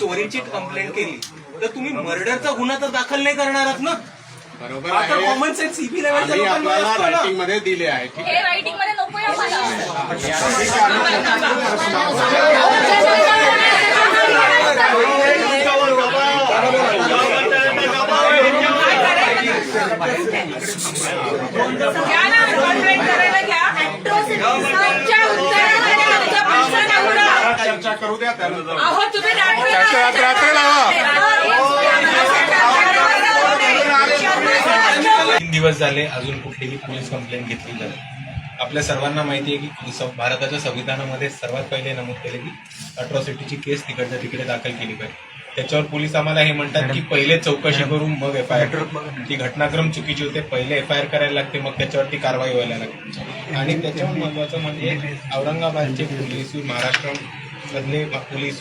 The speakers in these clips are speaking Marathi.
चोरीची कंप्लेंट केली तर तुम्ही मर्डरचा गुन्हा तर दाखल नाही करणार आहात ना? बरोबर आता आहे. कॉमन सेन्स सीबी लेवलच्या आम्ही लोकांना आपल्याला असतो ना. रायटिंगमध्ये दिले आहे ठीक आहे? हे रायटिंगमध्ये नकोय आम्हाला घ्या ना घ्या आमच्या उत्तरामध्ये आमचा प्रश्न नव्हता. चर्चा करू द्या त्यानंतर अहो तुम्ही रात्री तीन दिवस झाले अजून कुठलीही पोलीस कंप्लेंट घेतली जाते आपल्या सर्वांना माहिती आहे की सं- भारताच्या संविधानामध्ये सर्वात पहिले नमूद केले की अट्रॉसिटीची केस तिकडच्या तिकडे दाखल केली पाहिजे त्याच्यावर पोलीस आम्हाला हे म्हणतात की पहिले चौकशी करून मग एफ आय आर ती घटनाक्रम चुकीची होते पहिले एफ आय आर करायला लागते मग त्याच्यावरती कारवाई व्हायला लागते आणि त्याच्यावर महत्वाचं म्हणजे औरंगाबादचे पोलीस महाराष्ट्र मधले पोलीस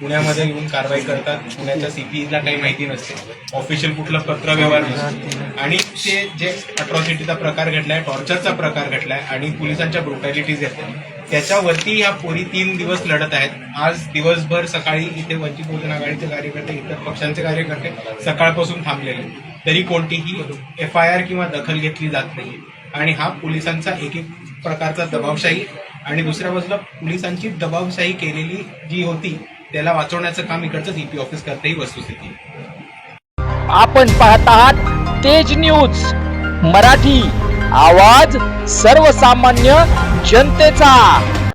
पुण्यामध्ये येऊन कारवाई करतात. पुण्याच्या सीपीला काही माहिती नसते. ऑफिशियल कुठलं पत्र व्यवहार नसतो. आणि ते जे अट्रॉसिटीचा प्रकार घडलाय टॉर्चरचा प्रकार घडलाय आणि पोलिसांच्या ब्रुटॅलिटीज येतात त्याच्यावरती ह्या पोरी तीन दिवस लढत आहेत. आज दिवसभर सकाळी इथे वंचित बहुजन आघाडीचे कार्यकर्ते इतर पक्षांचे कार्यकर्ते सकाळपासून थांबलेले तरी कोणतीही एफ आय आर किंवा दखल घेतली जात नाही आणि हा पोलिसांचा एक एक प्रकारचा दबावशाही आणि दुसऱ्या बाजूला पोलिसांची दबावशाही केलेली जी होती त्याला वाचवण्याचं काम इकडचं सीपी ऑफिस करते ही वस्तुस्थिती. आपण पाहत आहात तेज न्यूज मराठी आवाज सर्वसामान्य जनतेचा.